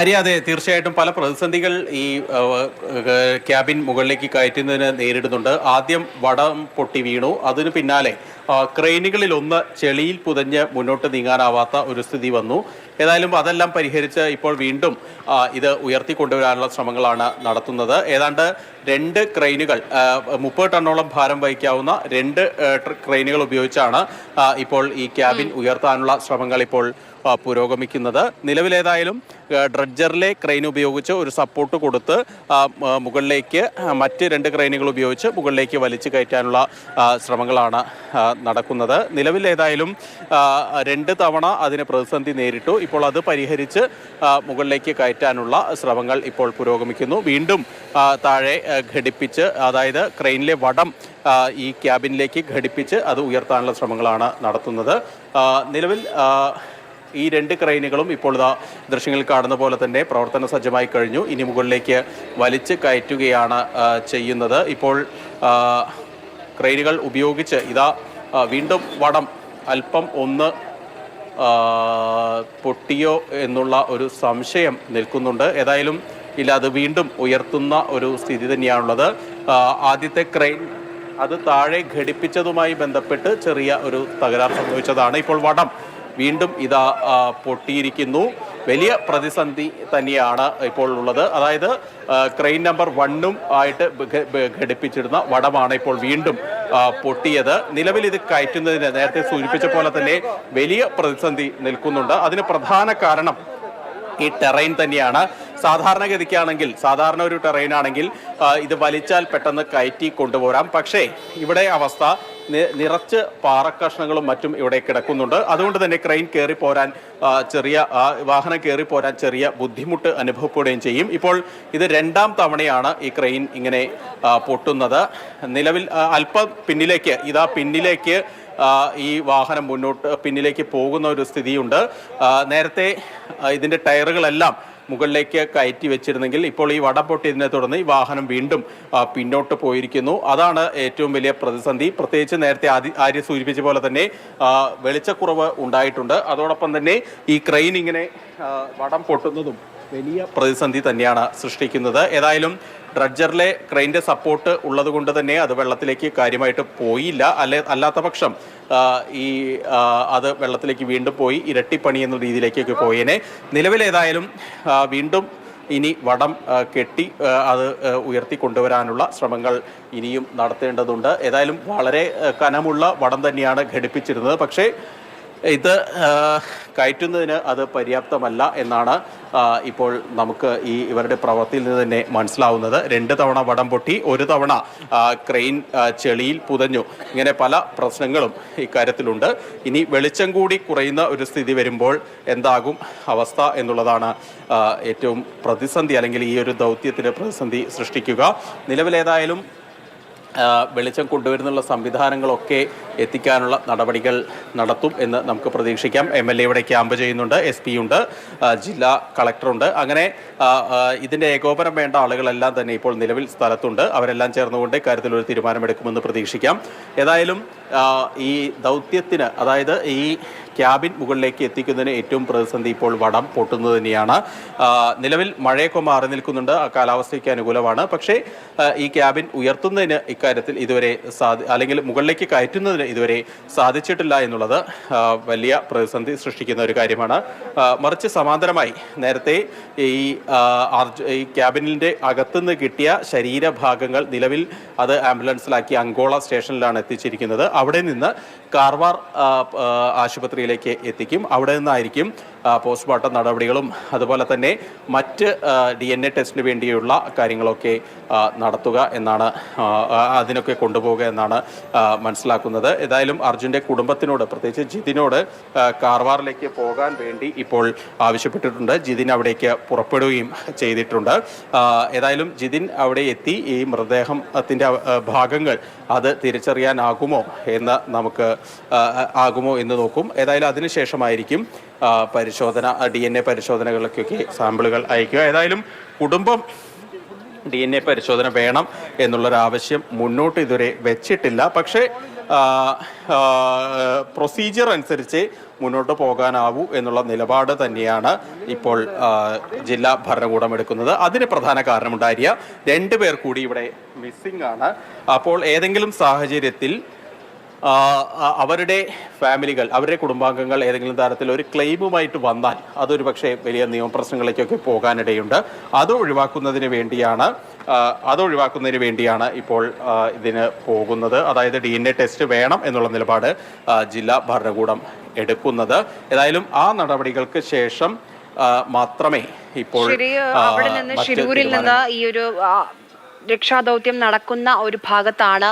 ഹരി അതെ തീർച്ചയായിട്ടും പല പ്രതിസന്ധികൾ ഈ ക്യാബിൻ മുകളിലേക്ക് കയറ്റുന്നതിന് നേരിടുന്നുണ്ട്. ആദ്യം വടം പൊട്ടി വീണു. അതിന് പിന്നാലെ ക്രെയിനുകളിൽ ഒന്ന് ചെളിയിൽ പുതഞ്ഞ് മുന്നോട്ട് നീങ്ങാനാവാത്ത ഒരു സ്ഥിതി വന്നു. ഏതായാലും അതെല്ലാം പരിഹരിച്ച് ഇപ്പോൾ വീണ്ടും ഇത് ഉയർത്തിക്കൊണ്ടുവരാനുള്ള ശ്രമങ്ങളാണ് നടത്തുന്നത്. ഏതാണ്ട് രണ്ട് ക്രെയിനുകൾ മുപ്പത് ടണ്ണോളം ഭാരം വഹിക്കാവുന്ന രണ്ട് ക്രെയിനുകൾ ഉപയോഗിച്ചാണ് ഇപ്പോൾ ഈ ക്യാബിൻ ഉയർത്താനുള്ള ശ്രമങ്ങൾ ഇപ്പോൾ പുരോഗമിക്കുന്നത് നിലവിലേതായാലും ഡ്രഡ്ജറിലെ ക്രെയിൻ ഉപയോഗിച്ച് ഒരു സപ്പോർട്ട് കൊടുത്ത് മുകളിലേക്ക് മറ്റ് രണ്ട് ക്രെയിനുകൾ ഉപയോഗിച്ച് മുകളിലേക്ക് വലിച്ചു കയറ്റാനുള്ള ശ്രമങ്ങളാണ് നടക്കുന്നത്. നിലവിലേതായാലും രണ്ട് തവണ അതിന് പ്രതിസന്ധി നേരിട്ടു. ഇപ്പോൾ അത് പരിഹരിച്ച് മുകളിലേക്ക് കയറ്റാനുള്ള ശ്രമങ്ങൾ ഇപ്പോൾ പുരോഗമിക്കുന്നു. വീണ്ടും താഴെ ഘടിപ്പിച്ച് അതായത് ക്രെയിനിലെ വടം ഈ ക്യാബിനിലേക്ക് ഘടിപ്പിച്ച് അത് ഉയർത്താനുള്ള ശ്രമങ്ങളാണ് നടത്തുന്നത്. നിലവിൽ ഈ രണ്ട് ക്രെയിനുകളും ഇപ്പോൾ ഇതാ ദൃശ്യങ്ങളിൽ കാണുന്ന പോലെ തന്നെ പ്രവർത്തന സജ്ജമായി കഴിഞ്ഞു. ഇനി മുകളിലേക്ക് വലിച്ച് കയറ്റുകയാണ് ചെയ്യുന്നത്. ഇപ്പോൾ ക്രൈനുകൾ ഉപയോഗിച്ച് ഇതാ വീണ്ടും വടം അല്പം ഒന്ന് പൊട്ടിയോ എന്നുള്ള ഒരു സംശയം നിൽക്കുന്നുണ്ട്. ഏതായാലും ഇല്ല അത് വീണ്ടും ഉയർത്തുന്ന ഒരു സ്ഥിതി തന്നെയാണുള്ളത്. ആദ്യത്തെ ക്രെയിൻ അത് താഴെ ഘടിപ്പിച്ചതുമായി ബന്ധപ്പെട്ട് ചെറിയ ഒരു തകരാർ സംഭവിച്ചതാണ്. ഇപ്പോൾ വടം വീണ്ടും ഇതാ പൊട്ടിയിരിക്കുന്നു. വലിയ പ്രതിസന്ധി തന്നെയാണ് ഇപ്പോൾ ഉള്ളത്. അതായത് ക്രെയിൻ നമ്പർ വണ്ണും ആയിട്ട് ഘടിപ്പിച്ചിരുന്ന വടമാണ് ഇപ്പോൾ വീണ്ടും പൊട്ടിയത്. നിലവിൽ ഇത് കയറ്റുന്നതിന് നേരത്തെ സൂചിപ്പിച്ച പോലെ തന്നെ വലിയ പ്രതിസന്ധി നിൽക്കുന്നുണ്ട്. അതിന് പ്രധാന കാരണം ഈ ടെറൈൻ തന്നെയാണ്. സാധാരണഗതിക്കാണെങ്കിൽ സാധാരണ ഒരു ടെറൈൻ ആണെങ്കിൽ ഇത് വലിച്ചാൽ പെട്ടെന്ന് കയറ്റി കൊണ്ടുപോരാം. പക്ഷേ ഇവിടെ അവസ്ഥ നിറച്ച് പാറക്കഷ്ണങ്ങളും മറ്റും ഇവിടെ കിടക്കുന്നുണ്ട്. അതുകൊണ്ട് തന്നെ ക്രെയിൻ കയറി പോരാൻ ചെറിയ വാഹനം കയറി പോരാൻ ചെറിയ ബുദ്ധിമുട്ട് അനുഭവപ്പെടുകയും ചെയ്യും. ഇപ്പോൾ ഇത് രണ്ടാം തവണയാണ് ഈ ക്രെയിൻ ഇങ്ങനെ പൊട്ടുന്നത്. നിലവിൽ അല്പം പിന്നിലേക്ക് ഇതാ പിന്നിലേക്ക് ഈ വാഹനം മുന്നോട്ട് പിന്നിലേക്ക് പോകുന്ന ഒരു സ്ഥിതിയുണ്ട്. നേരത്തെ ഇതിന്റെ ടയറുകളെല്ലാം മുകളിലേക്ക് കയറ്റി വെച്ചിരുന്നെങ്കിൽ ഇപ്പോൾ ഈ വടം പൊട്ടിയതിനെ തുടർന്ന് ഈ വാഹനം വീണ്ടും പിന്നോട്ട് പോയിരിക്കുന്നു. അതാണ് ഏറ്റവും വലിയ പ്രതിസന്ധി. പ്രത്യേകിച്ച് നേരത്തെ ആര്യ സൂചിപ്പിച്ച പോലെ തന്നെ വെളിച്ചക്കുറവ് ഉണ്ടായിട്ടുണ്ട്. അതോടൊപ്പം തന്നെ ഈ ക്രെയിൻ ഇങ്ങനെ വടം പൊട്ടുന്നതും വലിയ പ്രതിസന്ധി തന്നെയാണ് സൃഷ്ടിക്കുന്നത്. ഏതായാലും ഡ്രഡ്ജറിലെ ക്രെയിന്റെ സപ്പോർട്ട് ഉള്ളത് കൊണ്ട് തന്നെ അത് വെള്ളത്തിലേക്ക് കാര്യമായിട്ട് പോയില്ല. അല്ലെ അല്ലാത്ത പക്ഷം ഈ അത് വെള്ളത്തിലേക്ക് വീണ്ടും പോയി ഇരട്ടിപ്പണി എന്ന രീതിയിലേക്കൊക്കെ പോയേനെ. നിലവിലേതായാലും വീണ്ടും ഇനി വടം കെട്ടി അത് ഉയർത്തി കൊണ്ടുവരാനുള്ള ശ്രമങ്ങൾ ഇനിയും നടത്തേണ്ടതുണ്ട്. ഏതായാലും വളരെ കനമുള്ള വടം തന്നെയാണ് ഘടിപ്പിച്ചിരുന്നത്. പക്ഷേ ഇത് കയറ്റുന്നതിന് അത് പര്യാപ്തമല്ല എന്നാണ് ഇപ്പോൾ നമുക്ക് ഈ ഇവരുടെ പ്രവൃത്തിയിൽ നിന്ന് തന്നെ മനസ്സിലാവുന്നത്. രണ്ട് തവണ വടം പൊട്ടി ഒരു തവണ ക്രെയിൻ ചെളിയിൽ പുതഞ്ഞു. ഇങ്ങനെ പല പ്രശ്നങ്ങളും ഇക്കാര്യത്തിലുണ്ട്. ഇനി വെളിച്ചം കൂടി കുറയുന്ന ഒരു സ്ഥിതി വരുമ്പോൾ എന്താകും അവസ്ഥ എന്നുള്ളതാണ് ഏറ്റവും പ്രതിസന്ധി അല്ലെങ്കിൽ ഈ ഒരു ദൗത്യത്തിന് പ്രതിസന്ധി സൃഷ്ടിക്കുക. നിലവിലേതായാലും വെളിച്ചം കൊണ്ടുവരുന്നുള്ള സംവിധാനങ്ങളൊക്കെ എത്തിക്കാനുള്ള നടപടികൾ നടത്തും എന്ന് നമുക്ക് പ്രതീക്ഷിക്കാം. എം എൽ എയുടെ ക്യാമ്പ് ചെയ്യുന്നുണ്ട് എസ് പി ഉണ്ട് ജില്ലാ കളക്ടറുണ്ട്. അങ്ങനെ ഇതിന്റെ ഏകോപനം വേണ്ട ആളുകളെല്ലാം തന്നെ ഇപ്പോൾ നിലവിൽ സ്ഥലത്തുണ്ട്. അവരെല്ലാം ചേർന്നുകൊണ്ട് കാര്യത്തിൽ ഒരു തീരുമാനമെടുക്കുമെന്ന് പ്രതീക്ഷിക്കാം. ഏതായാലും ഈ ദൗത്യത്തിന് അതായത് ഈ ക്യാബിൻ മുകളിലേക്ക് എത്തിക്കുന്നതിന് ഏറ്റവും പ്രതിസന്ധി ഇപ്പോൾ വടം പൊട്ടുന്നത് തന്നെയാണ്. നിലവിൽ മഴയൊക്കെ മാറി നിൽക്കുന്നുണ്ട്. കാലാവസ്ഥയ്ക്ക് അനുകൂലമാണ്. പക്ഷേ ഈ ക്യാബിൻ ഉയർത്തുന്നതിന് ഇക്കാര്യത്തിൽ ഇതുവരെ സാധി അല്ലെങ്കിൽ മുകളിലേക്ക് കയറ്റുന്നതിന് ഇതുവരെ സാധിച്ചിട്ടില്ല എന്നുള്ളത് വലിയ പ്രതിസന്ധി സൃഷ്ടിക്കുന്ന ഒരു കാര്യമാണ്. മറിച്ച് സമാന്തരമായി നേരത്തെ ഈ ഈ ക്യാബിനിന്റെ അകത്തുനിന്ന് കിട്ടിയ ശരീരഭാഗങ്ങൾ നിലവിൽ അത് ആംബുലൻസിലാക്കി അങ്കോള സ്റ്റേഷനിലാണ് എത്തിച്ചിരിക്കുന്നത്. അവിടെ നിന്ന് കാർവാർ ആ, ആ, ആശുപത്രിയിലേക്ക് എത്തിക്കും. അവിടെ നിന്നായിരിക്കും പോസ്റ്റ്മോർട്ടം നടപടികളും അതുപോലെ തന്നെ മറ്റ് ഡി എൻ എ ടെസ്റ്റിന് വേണ്ടിയുള്ള കാര്യങ്ങളൊക്കെ നടത്തുക എന്നാണ് അതിനൊക്കെ കൊണ്ടുപോവുക എന്നാണ് മനസ്സിലാക്കുന്നത്. ഏതായാലും അർജുന്റെ കുടുംബത്തിനോട് പ്രത്യേകിച്ച് ജിതിനോട് കാർവാറിലേക്ക് പോകാൻ വേണ്ടി ഇപ്പോൾ ആവശ്യപ്പെട്ടിട്ടുണ്ട്. ജിതിൻ അവിടേക്ക് പുറപ്പെടുകയും ചെയ്തിട്ടുണ്ട്. ഏതായാലും ജിതിൻ അവിടെ എത്തി ഈ മൃതദേഹത്തിന്റെ ഭാഗങ്ങൾ അത് തിരിച്ചറിയാനാകുമോ എന്ന് നമുക്ക് ആകുമോ എന്ന് നോക്കും. ഏതായാലും അതിനുശേഷമായിരിക്കും ആ, പരിശോധന ഡി എൻ എ പരിശോധനകൾക്കൊക്കെ സാമ്പിളുകൾ അയക്കുക ഏതായാലും കുടുംബം ഡി എൻ എ പരിശോധന വേണം എന്നുള്ളൊരാവശ്യം മുന്നോട്ട് ഇതുവരെ വെച്ചിട്ടില്ല. പക്ഷേ പ്രൊസീജിയർ അനുസരിച്ച് മുന്നോട്ട് പോകാനാവൂ എന്നുള്ള നിലപാട് തന്നെയാണ് ഇപ്പോൾ ജില്ലാ ഭരണകൂടം എടുക്കുന്നത്. അതിന് പ്രധാന കാരണമുണ്ടായിരിക്കുക. രണ്ടുപേർ കൂടി ഇവിടെ മിസ്സിംഗ് ആണ്. അപ്പോൾ ഏതെങ്കിലും സാഹചര്യത്തിൽ അവരുടെ ഫാമിലികൾ അവരുടെ കുടുംബാംഗങ്ങൾ ഏതെങ്കിലും തരത്തിൽ ഒരു ക്ലെയിമുമായിട്ട് വന്നാൽ അതൊരു പക്ഷേ വലിയ നിയമപ്രശ്നങ്ങളിലേക്കൊക്കെ പോകാനിടയുണ്ട്. അത് ഒഴിവാക്കുന്നതിന് വേണ്ടിയാണ് അത് ഒഴിവാക്കുന്നതിന് വേണ്ടിയാണ് ഇപ്പോൾ ഇതിന് പോകുന്നത്. അതായത് ഡി എൻ എ ടെസ്റ്റ് വേണം എന്നുള്ള നിലപാട് ജില്ലാ ഭരണകൂടം എടുക്കുന്നത്. ഏതായാലും ആ നടപടികൾക്ക് ശേഷം മാത്രമേ ഇപ്പോൾ അവിടെ നിന്ന് മറ്റ് ഷിരൂരിൽ നിന്ന് ഈ ഒരു രക്ഷാദൗത്യം നടക്കുന്ന ഒരു ഭാഗത്താണ്